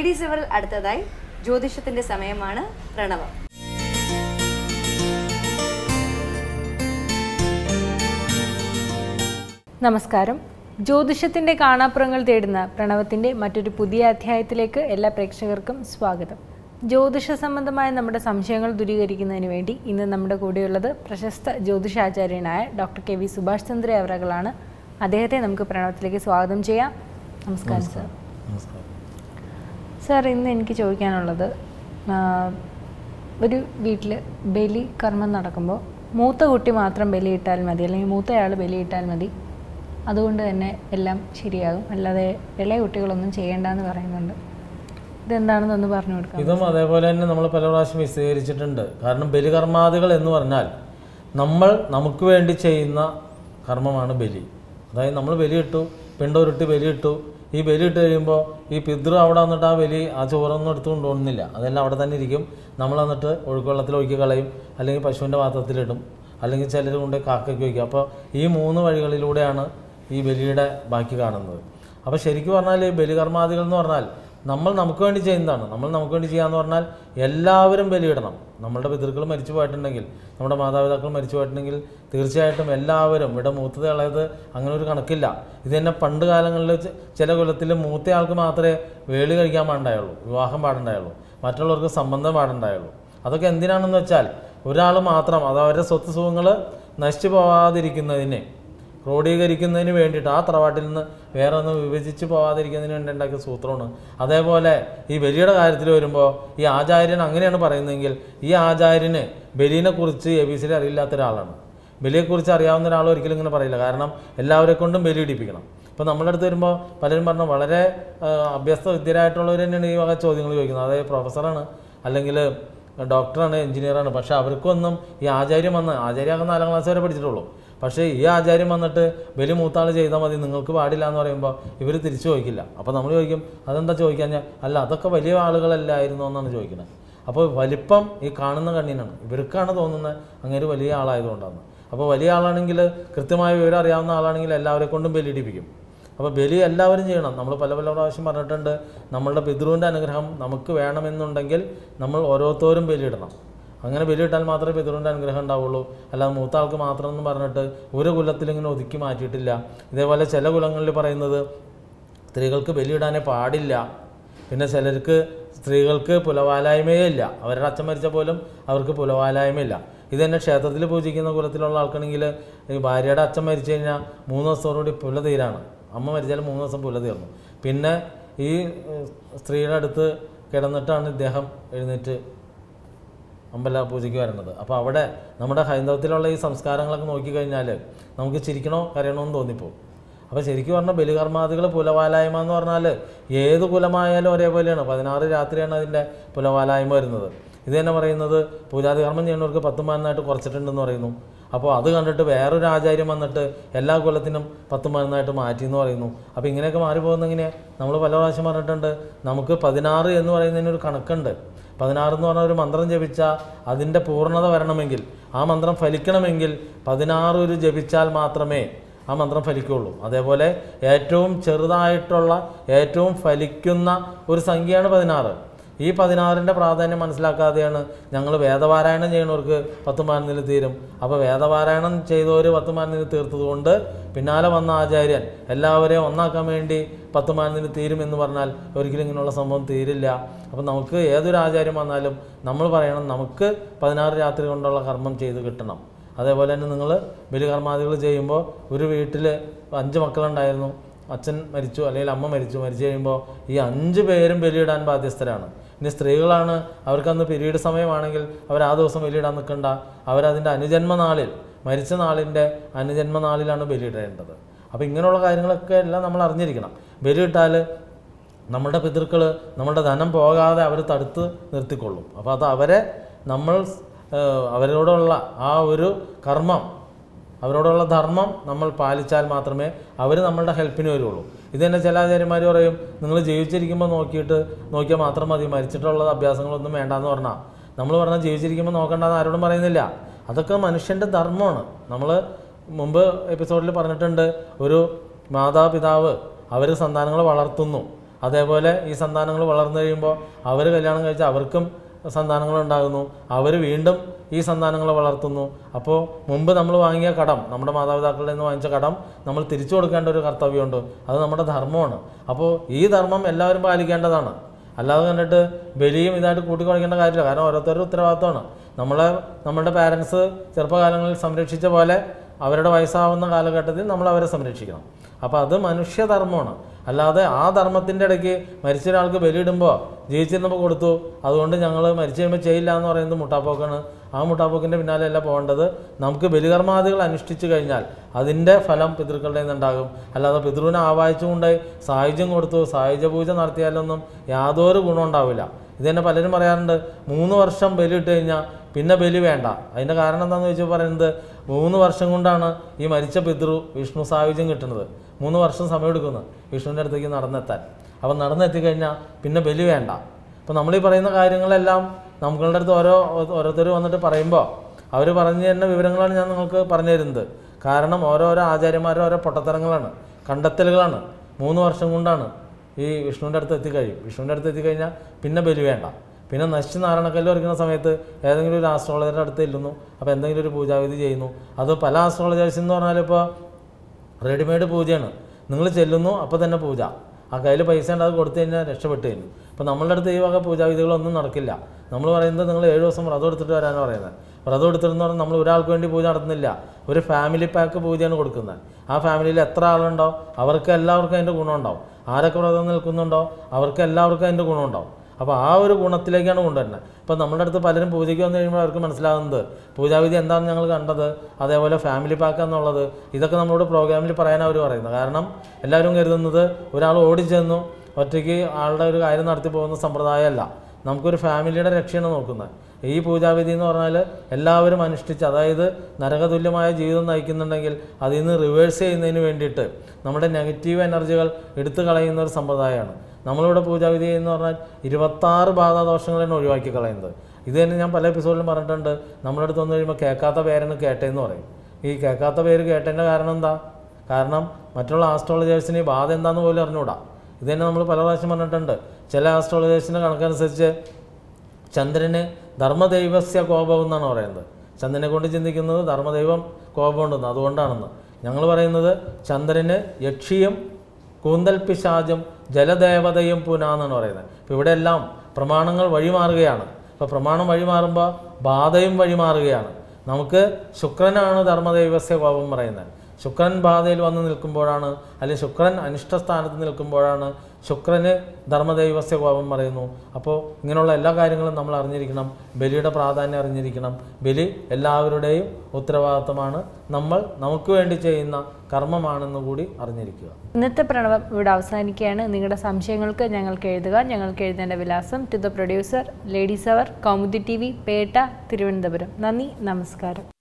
Ladies ഇവർ അടുത്തതായി ജ്യോതിഷത്തിന്റെ സമയമാണ് പ്രണവം. നമസ്കാരം. ജ്യോതിഷത്തിന്റെ കാണാപ്പുറങ്ങൾ തേടുന്ന പ്രണവത്തിന്റെ മറ്റൊരു പുതിയ അധ്യായത്തിലേക്ക് എല്ലാ പ്രേക്ഷകർക്കും സ്വാഗതം. ജ്യോതിഷ സംബന്ധമായ നമ്മുടെ സംശയങ്ങൾ ദൂരീകരിക്കുന്നതിന് വേണ്ടി ഇന്ന് നമ്മുടെ കൂടെയുള്ളത് പ്രശസ്ത ജ്യോതിഷാചാര്യനായ doctor K V Subhash Chandra അവറകളാണ്. അദ്ദേഹത്തെ നമുക്ക് പ്രണവത്തിലേക്ക് സ്വാഗതം ചെയ്യാം. നമസ്കാരം. സർ. നമസ്കാരം. സാർ ഇന്ന് എനിക്ക് ചോദിക്കാനുള്ളത് ഒരു വീട്ടിൽ ബലി കർമ്മം നടക്കുമ്പോൾ മൂത്ത കുട്ടി മാത്രം ബലിയിട്ടാൽ മതി അല്ലെങ്കിൽ മൂത്തയാൾ ബലിയിട്ടാൽ മതി. അതുകൊണ്ട് തന്നെ എല്ലാം ശരിയാകും. അല്ലാതെ ഇളയ കുട്ടികളൊന്നും ചെയ്യേണ്ടെന്ന് പറയുന്നുണ്ട്. ഇതെന്താണെന്നൊന്ന് പറഞ്ഞു കൊടുക്കാം ഇതും അതേപോലെ തന്നെ നമ്മൾ പല പ്രാവശ്യം വിശദീകരിച്ചിട്ടുണ്ട്. കാരണം ബലികർമാദികൾ എന്ന് പറഞ്ഞാൽ നമ്മൾ നമുക്ക് വേണ്ടി ചെയ്യുന്ന കർമ്മമാണ് ബലി. അതായത് നമ്മൾ ബലിയിട്ടു പിണ്ടോരുട്ടി ബലിയിട്ടു. ഈ ബലി ഇട്ട് കഴിയുമ്പോൾ ഈ പിതൃ അവിടെ വന്നിട്ട് ആ ബലി ആ ചോറൊന്നും എടുത്തുകൊണ്ട് പോകുന്നില്ല അതെല്ലാം അവിടെ തന്നെ ഇരിക്കും. നമ്മൾ വന്നിട്ട് ഒഴുക്കുവെള്ളത്തിൽ ഒഴുക്കി കളയും. അല്ലെങ്കിൽ പശുവിന്റെ പാത്രത്തിലിടും. അല്ലെങ്കിൽ ചിലർ കൊണ്ട് കാക്കയ്ക്ക് വയ്ക്കും. അപ്പോൾ ഈ മൂന്ന് വഴികളിലൂടെയാണ് ഈ ബലിയുടെ ബാക്കി കാണുന്നത്. അപ്പോൾ ശരിക്കും പറഞ്ഞാൽ ഈ ബലികർമാദികൾ എന്ന് പറഞ്ഞാൽ നമ്മൾ നമുക്ക് വേണ്ടി ചെയ്യുന്നതാണ് നമ്മൾ നമുക്ക് വേണ്ടി ചെയ്യാന്ന് പറഞ്ഞാൽ എല്ലാവരും ബലിയിടണം. നമ്മളുടെ പിതൃക്കൾ മരിച്ചു പോയിട്ടുണ്ടെങ്കിൽ നമ്മുടെ മാതാപിതാക്കൾ മരിച്ചു പോയിട്ടുണ്ടെങ്കിൽ തീർച്ചയായിട്ടും എല്ലാവരും ഇവിടെ മൂത്തത് ഇളയത് അങ്ങനെ ഒരു കണക്കില്ല. ഇത് തന്നെ പണ്ട് കാലങ്ങളിൽ ചില കുലത്തിൽ മൂത്ത ആൾക്ക് മാത്രമേ വേളി കഴിക്കാൻ പാടുണ്ടായുള്ളൂ വിവാഹം പാടുണ്ടായുള്ളൂ മറ്റുള്ളവർക്ക് സംബന്ധം പാടുണ്ടായുള്ളൂ. അതൊക്കെ എന്തിനാണെന്ന് വെച്ചാൽ ഒരാൾ മാത്രം അത് അവരുടെ സ്വത്ത് സുഖങ്ങൾ നശിച്ചു പോവാതിരിക്കുന്നതിന് ക്രോഡീകരിക്കുന്നതിന് വേണ്ടിയിട്ട് ആ തറവാട്ടിൽ നിന്ന് വേറെ ഒന്നും വിഭജിച്ച് പോവാതിരിക്കുന്നതിന് വേണ്ടി ഉണ്ടാക്കിയ സൂത്രമാണ്. അതേപോലെ ഈ ബലിയുടെ കാര്യത്തിൽ വരുമ്പോൾ ഈ ആചാര്യൻ അങ്ങനെയാണ് പറയുന്നതെങ്കിൽ ഈ ആചാര്യന് ബലിനെ കുറിച്ച് എ ബി സിയിൽ അറിയില്ലാത്ത ഒരാളാണ്. ബലിയെക്കുറിച്ച് അറിയാവുന്ന ഒരാൾ ഒരിക്കലും ഇങ്ങനെ പറയില്ല. കാരണം എല്ലാവരെ കൊണ്ടും ബലി ഇടിപ്പിക്കണം. ഇപ്പോൾ നമ്മുടെ അടുത്ത് വരുമ്പോൾ പലരും പറഞ്ഞു വളരെ അഭ്യസ്ത വിദ്യരായിട്ടുള്ളവർ തന്നെയാണ് ഈ വക ചോദ്യങ്ങൾ ചോദിക്കുന്നത്. അതായത് പ്രൊഫസറാണ് അല്ലെങ്കിൽ ഡോക്ടറാണ് എഞ്ചിനീയറാണ്. പക്ഷേ അവർക്കൊന്നും ഈ ആചാര്യം വന്ന് ആചാര്യാകുന്ന നാലാം ക്ലാസ് വരെ പഠിച്ചിട്ടുള്ളൂ. പക്ഷേ ഈ ആചാര്യം വന്നിട്ട് വലിയ മൂത്താൾ ചെയ്താൽ മതി നിങ്ങൾക്ക് പാടില്ല എന്ന് പറയുമ്പോൾ ഇവർ തിരിച്ചു ചോദിക്കില്ല. അപ്പോൾ നമ്മൾ ചോദിക്കും അതെന്താ ചോദിക്കാൻ? അല്ല അതൊക്കെ വലിയ ആളുകളല്ലായിരുന്നു എന്നാണ് ചോദിക്കുന്നത് അപ്പോൾ വലിപ്പം ഈ കാണുന്ന കണ്ണിനാണ്. ഇവർക്കാണ് തോന്നുന്നത് അങ്ങനെ വലിയ ആളായതുകൊണ്ടാണ്. അപ്പോൾ വലിയ ആളാണെങ്കിൽ കൃത്യമായ വിവരം അറിയാവുന്ന ആളാണെങ്കിൽ എല്ലാവരെ കൊണ്ടും ബലിയിടിപ്പിക്കും. അപ്പോൾ ബലി എല്ലാവരും ചെയ്യണം. നമ്മൾ പല പല പ്രാവശ്യം പറഞ്ഞിട്ടുണ്ട് നമ്മളുടെ പിതൃവിന്റെ അനുഗ്രഹം നമുക്ക് വേണമെന്നുണ്ടെങ്കിൽ നമ്മൾ ഓരോരുത്തരും ബലിയിടണം. അങ്ങനെ ബലിയിട്ടാൽ മാത്രമേ പിതൃവിന്റെ അനുഗ്രഹം ഉണ്ടാവുള്ളൂ. അല്ലാതെ മൂത്ത ആൾക്ക് മാത്രം എന്ന് പറഞ്ഞിട്ട് ഒരു കുലത്തിൽ ഇങ്ങനെ ഒതുക്കി മാറ്റിയിട്ടില്ല. ഇതേപോലെ ചില കുലങ്ങളിൽ പറയുന്നത് സ്ത്രീകൾക്ക് ബലിയിടാനേ പാടില്ല. പിന്നെ ചിലർക്ക് സ്ത്രീകൾക്ക് പുലവാലായ്മയേ ഇല്ല. അവരുടെ അച്ഛൻ മരിച്ച പോലും അവർക്ക് പുലവാലായ്മയില്ല ഇത് തന്നെ ക്ഷേത്രത്തിൽ പൂജിക്കുന്ന കുലത്തിലുള്ള ആൾക്കാണെങ്കിൽ ഈ ഭാര്യയുടെ അച്ഛൻ മരിച്ചു കഴിഞ്ഞാൽ മൂന്ന് ദിവസത്തോടുകൂടി പുല തീരാണ്. അമ്മ മരിച്ചാൽ മൂന്ന് ദിവസം പുല തീർന്നു. പിന്നെ ഈ സ്ത്രീയുടെ അടുത്ത് കിടന്നിട്ടാണ് ഇദ്ദേഹം എഴുന്നേറ്റ് അമ്പല പൂജയ്ക്ക് വരണത് അപ്പോൾ അവിടെ നമ്മുടെ ഹൈന്ദവത്തിലുള്ള ഈ സംസ്കാരങ്ങളൊക്കെ നോക്കിക്കഴിഞ്ഞാൽ നമുക്ക് ചിരിക്കണോ കരയണോ എന്ന് തോന്നിപ്പോവും അപ്പോൾ ശരിക്കും പറഞ്ഞാൽ ബലികർമാദികൾ പുലവാലായ്മ എന്ന് പറഞ്ഞാൽ ഏത് കുലമായാലും ഒരേപോലെയാണ്. പതിനാറ് രാത്രിയാണ് അതിന്റെ പുലവാലായ്മ വരുന്നത്. ഇത് തന്നെ പറയുന്നത് പൂജാതി കർമ്മം ചെയ്യുന്നവർക്ക് പത്ത് മാനായിട്ട് കുറച്ചിട്ടുണ്ടെന്ന് പറയുന്നു. അപ്പോൾ അത് കണ്ടിട്ട് വേറൊരു ആചാര്യം വന്നിട്ട് എല്ലാ കുലത്തിനും പത്ത് മാനായിട്ട് മാറ്റി എന്ന് പറയുന്നു. അപ്പോൾ ഇങ്ങനെയൊക്കെ മാറിപ്പോകുന്ന എങ്ങനെയാണ് നമ്മൾ പല പ്രാവശ്യം പറഞ്ഞിട്ടുണ്ട് നമുക്ക് പതിനാറ് എന്ന് പറയുന്നതിന് ഒരു കണക്കുണ്ട്. പതിനാറ് എന്ന് പറഞ്ഞ ഒരു മന്ത്രം ജപിച്ചാൽ അതിന്റെ പൂർണത വരണമെങ്കിൽ ആ മന്ത്രം ഫലിക്കണമെങ്കിൽ പതിനാറ് ഒരു ജപിച്ചാൽ മാത്രമേ ആ മന്ത്രം ഫലിക്കുള്ളൂ. അതേപോലെ ഏറ്റവും ചെറുതായിട്ടുള്ള ഏറ്റവും ഫലിക്കുന്ന ഒരു സംഖ്യയാണ് പതിനാറ്. ഈ പതിനാറിന്റെ പ്രാധാന്യം മനസ്സിലാക്കാതെയാണ് ഞങ്ങൾ വേദപാരായണം ചെയ്യുന്നവർക്ക് പത്ത് മാനനിൽ തീരും. അപ്പോൾ വേദപാരായണം ചെയ്തവർ പത്ത് മാനനിൽ തീർത്തതുകൊണ്ട് പിന്നാലെ വന്ന ആചാര്യൻ എല്ലാവരെയും ഒന്നാക്കാൻ വേണ്ടി പത്ത് മാനത്തിന് തീരും എന്ന് പറഞ്ഞാൽ ഒരിക്കലും ഇങ്ങനെയുള്ള സംഭവം തീരില്ല. അപ്പം നമുക്ക് ഏതൊരു ആചാര്യം വന്നാലും നമ്മൾ പറയണം നമുക്ക് പതിനാറ് രാത്രി കൊണ്ടുള്ള കർമ്മം ചെയ്ത് കിട്ടണം. അതേപോലെ തന്നെ നിങ്ങൾ ബലികർമാദികൾ ചെയ്യുമ്പോൾ ഒരു വീട്ടിൽ അഞ്ച് മക്കളുണ്ടായിരുന്നു. അച്ഛൻ മരിച്ചു അല്ലെങ്കിൽ അമ്മ മരിച്ചു മരിച്ചു കഴിയുമ്പോൾ ഈ അഞ്ച് പേരും ബലിയിടാൻ ബാധ്യസ്ഥരാണ്. ഇനി സ്ത്രീകളാണ് അവർക്കന്ന് പിരീഡ് സമയമാണെങ്കിൽ അവർ ആ ദിവസം ബലിയിടാൻ നിൽക്കണ്ട. അവരതിന്റെ അനുജന്മ നാളിൽ മരിച്ച നാളിന്റെ അനുജന്മ നാളിലാണ് ബലിയിടേണ്ടത്. അപ്പോൾ ഇങ്ങനെയുള്ള കാര്യങ്ങളൊക്കെ എല്ലാം നമ്മൾ അറിഞ്ഞിരിക്കണം. ബലിയിട്ടാൽ നമ്മുടെ പിതൃക്കൾ നമ്മുടെ ധനം പോകാതെ അവർ തടുത്ത് നിർത്തിക്കൊള്ളും. അപ്പോൾ അത് അവരെ നമ്മൾ അവരോടുള്ള ആ ഒരു കർമ്മം അവരോടുള്ള ധർമ്മം നമ്മൾ പാലിച്ചാൽ മാത്രമേ അവർ നമ്മളുടെ ഹെൽപ്പിന് വരുള്ളൂ. ഇത് തന്നെ ചില ആചാര്യന്മാർ പറയും നിങ്ങൾ ജീവിച്ചിരിക്കുമ്പോൾ നോക്കിയിട്ട് നോക്കിയാൽ മാത്രം മതി മരിച്ചിട്ടുള്ള അഭ്യാസങ്ങളൊന്നും വേണ്ടാന്ന് പറഞ്ഞാൽ നമ്മൾ പറഞ്ഞാൽ ജീവിച്ചിരിക്കുമ്പോൾ നോക്കേണ്ടതെന്ന് ആരോടും പറയുന്നില്ല. അതൊക്കെ മനുഷ്യന്റെ ധർമ്മമാണ്. നമ്മൾ മുമ്പ് എപ്പിസോഡിൽ പറഞ്ഞിട്ടുണ്ട് ഒരു മാതാപിതാവ് അവർ സന്താനങ്ങളെ വളർത്തുന്നു. അതേപോലെ ഈ സന്താനങ്ങൾ വളർന്നു കഴിയുമ്പോൾ അവർ കല്യാണം കഴിച്ച് അവർക്കും സന്താനങ്ങൾ ഉണ്ടാകുന്നു. അവർ വീണ്ടും ഈ സന്താനങ്ങളെ വളർത്തുന്നു. അപ്പോൾ മുമ്പ് നമ്മൾ വാങ്ങിയ കടം നമ്മുടെ മാതാപിതാക്കളിൽ നിന്ന് വാങ്ങിച്ച കടം നമ്മൾ തിരിച്ചു കൊടുക്കേണ്ട ഒരു കർത്തവ്യമുണ്ട്. അത് നമ്മുടെ ധർമ്മമാണ്. അപ്പോൾ ഈ ധർമ്മം എല്ലാവരും പാലിക്കേണ്ടതാണ്. അല്ലാതെ കണ്ടിട്ട് ബലിയും ഇതായിട്ട് കൂട്ടിക്കുറയ്ക്കേണ്ട കാര്യമില്ല. കാരണം ഓരോരുത്തരുടെ ഉത്തരവാദിത്തമാണ് നമ്മളെ നമ്മുടെ പാരൻസ് ചെറുപ്പകാലങ്ങളിൽ സംരക്ഷിച്ച പോലെ അവരുടെ വയസ്സാവുന്ന കാലഘട്ടത്തിൽ നമ്മൾ അവരെ സംരക്ഷിക്കണം. അപ്പോൾ അത് മനുഷ്യധർമ്മമാണ്. അല്ലാതെ ആ ധർമ്മത്തിന്റെ ഇടയ്ക്ക് മരിച്ച ഒരാൾക്ക് ബലിയിടുമ്പോൾ ജീവിച്ചിരുന്നപ്പോൾ കൊടുത്തു. അതുകൊണ്ട് ഞങ്ങൾ മരിച്ചു കഴിയുമ്പോൾ ചെയ്യില്ല എന്ന് പറയുന്നത് മുട്ടാപ്പോക്കാണ്. ആ മുട്ടാപ്പോക്കിന്റെ പിന്നാലെ അല്ല പോകേണ്ടത്. നമുക്ക് ബലികർമാദികൾ അനുഷ്ഠിച്ചു കഴിഞ്ഞാൽ അതിന്റെ ഫലം പിതൃക്കളുടെ നിന്നുണ്ടാകും. അല്ലാതെ പിതൃവിനെ ആവാഹിച്ചുകൊണ്ട് സായുജ്യം കൊടുത്തു സായുജ്യ പൂജ നടത്തിയാലൊന്നും യാതൊരു ഗുണം ഉണ്ടാവില്ല. ഇത് തന്നെ പലരും പറയാറുണ്ട് മൂന്ന് വർഷം ബലിയിട്ട് കഴിഞ്ഞാൽ പിന്നെ ബലി വേണ്ട. അതിന്റെ കാരണം എന്താണെന്ന് ചോദിച്ചാൽ പറയുന്നത് മൂന്ന് വർഷം കൊണ്ടാണ് ഈ മരിച്ച പിതൃ വിഷ്ണു സായുജ്യം കിട്ടുന്നത്. മൂന്ന് വർഷം സമയമെടുക്കുന്നു വിഷ്ണുവിന്റെ അടുത്തേക്ക് നടന്നെത്താൻ. അപ്പം നടന്നെത്തിക്കഴിഞ്ഞാൽ പിന്നെ ബലി വേണ്ട. അപ്പം നമ്മൾ ഈ പറയുന്ന കാര്യങ്ങളെല്ലാം നമ്മളുടെ അടുത്ത് ഓരോ ഓരോരുത്തർ വന്നിട്ട് പറയുമ്പോൾ അവർ പറഞ്ഞു തരുന്ന വിവരങ്ങളാണ് ഞാൻ നിങ്ങൾക്ക് പറഞ്ഞു തരുന്നത്. കാരണം ഓരോരോ ആചാര്യന്മാരും ഓരോ പൊട്ടത്തരങ്ങളാണ് കണ്ടെത്തലുകളാണ്. മൂന്ന് വർഷം കൊണ്ടാണ് ഈ വിഷ്ണുവിന്റെ അടുത്ത് എത്തിക്കഴിയും. വിഷ്ണുവിന്റെ അടുത്ത് എത്തിക്കഴിഞ്ഞാൽ പിന്നെ ബലി വേണ്ട. പിന്നെ നശിച്ച് നാരായണക്കല്ല് വരയ്ക്കുന്ന സമയത്ത് ഏതെങ്കിലും ഒരു ആസ്ട്രോളജറുടെ അടുത്ത് ഇല്ലുന്നു അപ്പോൾ എന്തെങ്കിലും ഒരു പൂജാവിധി ചെയ്യുന്നു. അത് പല ആസ്ട്രോളജേഴ്സ് എന്ന് പറഞ്ഞാൽ ഇപ്പോൾ റെഡിമെയ്ഡ് പൂജയാണ്. നിങ്ങൾ ചെല്ലുന്നു അപ്പോൾ തന്നെ പൂജ. ആ കയ്യിൽ പൈസ ഉണ്ട് അത് കൊടുത്തു കഴിഞ്ഞാൽ രക്ഷപ്പെട്ടു കഴിഞ്ഞു. അപ്പോൾ നമ്മളുടെ അടുത്ത് ഈ വക പൂജാവിധികളൊന്നും നടക്കില്ല. നമ്മൾ പറയുന്നത് നിങ്ങൾ ഏഴ് ദിവസം വ്രതം എടുത്തിട്ട് വരാനാണ് പറയുന്നത് വ്രതം എടുത്തിട്ടെന്ന് പറഞ്ഞാൽ നമ്മൾ ഒരാൾക്ക് വേണ്ടി പൂജ നടത്തുന്നില്ല. ഒരു ഫാമിലി പാക്ക് പൂജയാണ് കൊടുക്കുന്നത്. ആ ഫാമിലിയിൽ എത്ര ആളുണ്ടോ അവർക്ക് എല്ലാവർക്കും അതിന്റെ ഗുണമുണ്ടാവും. ആരൊക്കെ വ്രതം നിൽക്കുന്നുണ്ടോ? അവർക്ക് എല്ലാവർക്കും അതിന്റെ ഗുണമുണ്ടാവും. അപ്പോൾ ആ ഒരു ഗുണത്തിലേക്കാണ് കൊണ്ടുവരുന്നത്. ഇപ്പോൾ നമ്മുടെ അടുത്ത് പലരും പൂജയ്ക്ക് വന്നു കഴിയുമ്പോൾ അവർക്ക് മനസ്സിലാകുന്നത് പൂജാവിധി എന്താണെന്ന് ഞങ്ങൾ കണ്ടത് അതേപോലെ ഫാമിലി പാക്ക് എന്നുള്ളത് ഇതൊക്കെ നമ്മളോട് പ്രോഗ്രാമിൽ പറയാൻ അവർ പറയുന്നത്. കാരണം എല്ലാവരും കരുതുന്നത് ഒരാൾ ഓടിച്ചെന്നു ഒറ്റയ്ക്ക് ആളുടെ ഒരു കാര്യം നടത്തി പോകുന്ന സമ്പ്രദായമല്ല. നമുക്കൊരു ഫാമിലിയുടെ രക്ഷയാണ് നോക്കുന്നത്. ഈ പൂജാവിധി എന്ന് പറഞ്ഞാൽ എല്ലാവരും അനുഷ്ഠിച്ച് അതായത് നരകതുല്യമായ ജീവിതം നയിക്കുന്നുണ്ടെങ്കിൽ അതിൽ നിന്ന് റിവേഴ്സ് ചെയ്യുന്നതിന് വേണ്ടിയിട്ട് നമ്മുടെ നെഗറ്റീവ് എനർജികൾ എടുത്തു കളയുന്ന ഒരു സമ്പ്രദായമാണ്. നമ്മളിവിടെ പൂജാവിധി എന്ന് പറഞ്ഞാൽ ഇരുപത്താറ് ബാധാദോഷങ്ങളാണ് ഒഴിവാക്കി കളയുന്നത്. ഇത് തന്നെ ഞാൻ പല എപ്പിസോഡിലും പറഞ്ഞിട്ടുണ്ട്. നമ്മുടെ അടുത്ത് വന്നു കഴിയുമ്പോൾ കേൾക്കാത്ത പേരാണ് കേട്ടേന്ന് പറയും. ഈ കേൾക്കാത്ത പേര് കേട്ടതിന്റെ കാരണം എന്താ? കാരണം മറ്റുള്ള ആസ്ട്രോളജേഴ്സിന് ഈ ബാധ എന്താണെന്ന് പോലും അറിഞ്ഞുകൂടാ ഇത് തന്നെ നമ്മൾ പല പ്രാവശ്യം പറഞ്ഞിട്ടുണ്ട്. ചില ആസ്ട്രോളജേഴ്സിന്റെ കണക്കനുസരിച്ച് ചന്ദ്രന് ധർമ്മദൈവസ്യ കോപം എന്നാണ് പറയുന്നത്. ചന്ദ്രനെ കൊണ്ട് ചിന്തിക്കുന്നത് ധർമ്മദൈവം കോപമുണ്ടെന്ന്. അതുകൊണ്ടാണെന്ന്. ഞങ്ങൾ പറയുന്നത് ചന്ദ്രന് യക്ഷിയും കൂന്തൽ പിശാചും ജലദേവതയും പുനാന്നാണ് പറയുന്നത്. അപ്പോൾ ഇവിടെ എല്ലാം പ്രമാണങ്ങൾ വഴിമാറുകയാണ്. അപ്പോൾ പ്രമാണം വഴിമാറുമ്പോൾ ബാധയും വഴിമാറുകയാണ്. നമുക്ക് ശുക്രനാണ് ധർമ്മദൈവസ്യ കോപം പറയുന്നത്. ശുക്രൻ ബാധയിൽ വന്ന് നിൽക്കുമ്പോഴാണ് അല്ലെങ്കിൽ ശുക്രൻ അനിഷ്ടസ്ഥാനത്ത് നിൽക്കുമ്പോഴാണ് ശുക്രന് ധർമ്മദൈവസ്യ കോപം പറയുന്നു. അപ്പോൾ ഇങ്ങനെയുള്ള എല്ലാ കാര്യങ്ങളും നമ്മൾ അറിഞ്ഞിരിക്കണം. ബലിയുടെ പ്രാധാന്യം അറിഞ്ഞിരിക്കണം. ബലി എല്ലാവരുടെയും ഉത്തരവാദിത്തമാണ് നമ്മൾ നമുക്ക് വേണ്ടി ചെയ്യുന്ന കർമ്മമാണെന്ന് കൂടി അറിഞ്ഞിരിക്കുക. ഇന്നത്തെ പ്രണവം ഇവിടെ അവസാനിക്കുകയാണ്. നിങ്ങളുടെ സംശയങ്ങൾക്ക് ഞങ്ങൾക്ക് എഴുതുക. ഞങ്ങൾക്ക് എഴുതേണ്ട വിലാസം to the producer ladies hour Kaumudi T V Pettah Thiruvananthapuram. നന്ദി നമസ്കാരം.